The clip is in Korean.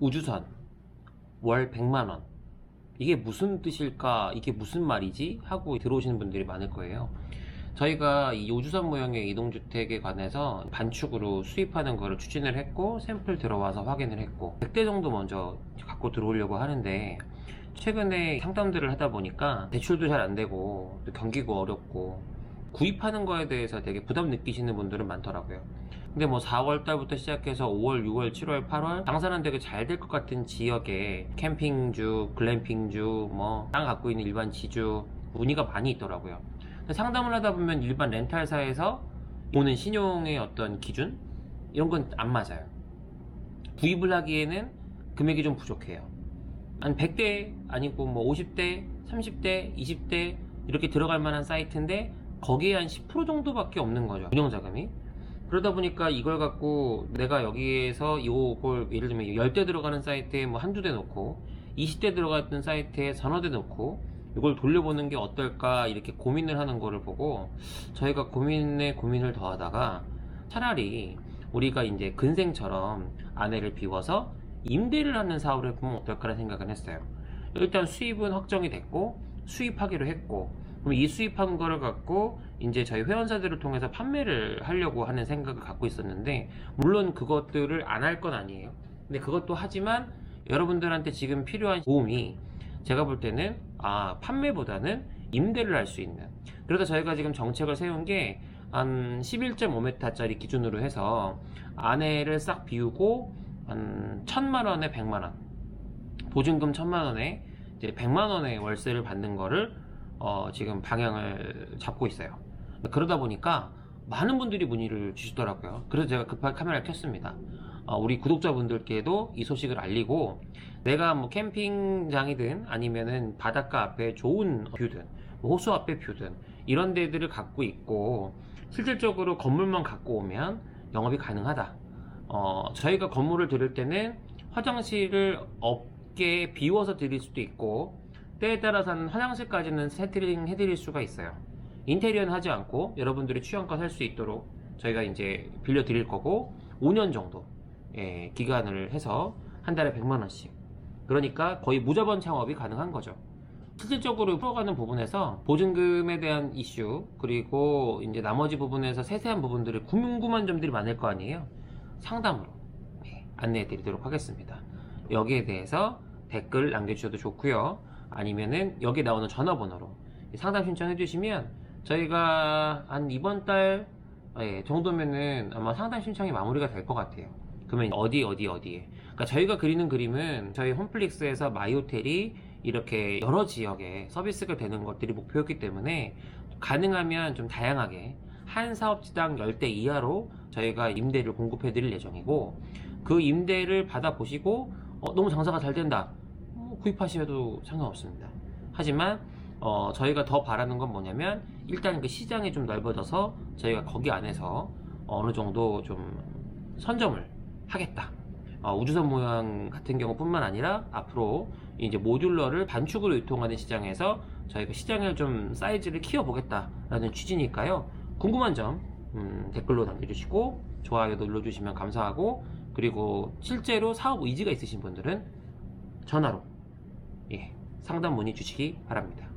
우주선. 월 100만 원. 이게 무슨 뜻일까? 이게 무슨 말이지? 하고 들어오시는 분들이 많을 거예요. 저희가 이 우주선 모형의 이동주택에 관해서 반축으로 수입하는 거를 추진을 했고 샘플 들어와서 확인을 했고 100대 정도 먼저 갖고 들어오려고 하는데 최근에 상담들을 하다 보니까 대출도 잘 안 되고 또 경기고 어렵고 구입하는 거에 대해서 되게 부담 느끼시는 분들은 많더라고요. 근데 뭐 4월 달부터 시작해서 5월, 6월, 7월, 8월 장사는 되게 잘 될 것 같은 지역에 캠핑주, 글램핑주, 뭐 땅 갖고 있는 일반 지주 문의가 많이 있더라고요. 상담을 하다 보면 일반 렌탈사에서 오는 신용의 어떤 기준 이런 건 안 맞아요. 구입을 하기에는 금액이 좀 부족해요. 한 100대 아니고 뭐 50대, 30대, 20대 이렇게 들어갈 만한 사이트인데 거기에 한 10% 정도밖에 없는 거죠. 운영자금이. 그러다 보니까 이걸 갖고 내가 여기에서 이걸 예를 들면 10대 들어가는 사이트에 뭐 한두 대 놓고 20대 들어갔던 사이트에 서너 대 놓고 이걸 돌려보는 게 어떨까 이렇게 고민을 하는 거를 보고 저희가 고민에 고민을 더하다가 차라리 우리가 이제 근생처럼 아내를 비워서 임대를 하는 사업을 해보면 어떨까라는 생각을 했어요. 일단 수입은 확정이 됐고 수입하기로 했고 그럼 이 수입한 거를 갖고 이제 저희 회원사들을 통해서 판매를 하려고 하는 생각을 갖고 있었는데 물론 그것들을 안 할 건 아니에요. 근데 그것도 하지만 여러분들한테 지금 필요한 도움이 제가 볼 때는 아 판매보다는 임대를 할 수 있는 그래서 저희가 지금 정책을 세운 게 한 11.5m짜리 기준으로 해서 아내를 싹 비우고 한 천만 원에 백만 원 보증금 천만 원에 이제 백만 원의 월세를 받는 거를 어, 지금 방향을 잡고 있어요. 그러다 보니까 많은 분들이 문의를 주시더라고요. 그래서 제가 급하게 카메라를 켰습니다. 어, 우리 구독자분들께도 이 소식을 알리고 내가 뭐 캠핑장이든 아니면은 바닷가 앞에 좋은 뷰든 뭐 호수 앞에 뷰든 이런 데들을 갖고 있고 실질적으로 건물만 갖고 오면 영업이 가능하다. 어, 저희가 건물을 드릴 때는 화장실을 없게 비워서 드릴 수도 있고 때에 따라서는 화장실까지는 세트링 해드릴 수가 있어요. 인테리어는 하지 않고 여러분들이 취향껏 할 수 있도록 저희가 이제 빌려 드릴 거고 5년 정도 예, 기간을 해서 한 달에 100만 원씩. 그러니까 거의 무자본 창업이 가능한 거죠. 실질적으로 풀어가는 부분에서 보증금에 대한 이슈 그리고 이제 나머지 부분에서 세세한 부분들을 궁금한 점들이 많을 거 아니에요. 상담으로 네, 안내해 드리도록 하겠습니다. 여기에 대해서 댓글 남겨주셔도 좋고요. 아니면은 여기 나오는 전화번호로 상담 신청해 주시면 저희가 한 이번 달 예, 정도면은 아마 상담 신청이 마무리가 될 것 같아요. 그러면 어디 어디 어디에 그러니까 저희가 그리는 그림은 저희 홈플릭스에서 마이호텔이 이렇게 여러 지역에 서비스가 되는 것들이 목표였기 때문에 가능하면 좀 다양하게 한 사업지당 10대 이하로 저희가 임대를 공급해 드릴 예정이고 그 임대를 받아 보시고 어, 너무 장사가 잘 된다 어, 구입하셔도 상관없습니다 하지만 어, 저희가 더 바라는 건 뭐냐면 일단 그 시장이 좀 넓어져서 저희가 거기 안에서 어느 정도 좀 선점을 하겠다 어, 우주선 모양 같은 경우뿐만 아니라 앞으로 이제 모듈러를 반축으로 유통하는 시장에서 저희가 시장을 좀 사이즈를 키워보겠다라는 취지니까요. 궁금한 점 음, 댓글로 남겨주시고 좋아요도 눌러주시면 감사하고 그리고 실제로 사업 의지가 있으신 분들은 전화로 예, 상담 문의 주시기 바랍니다.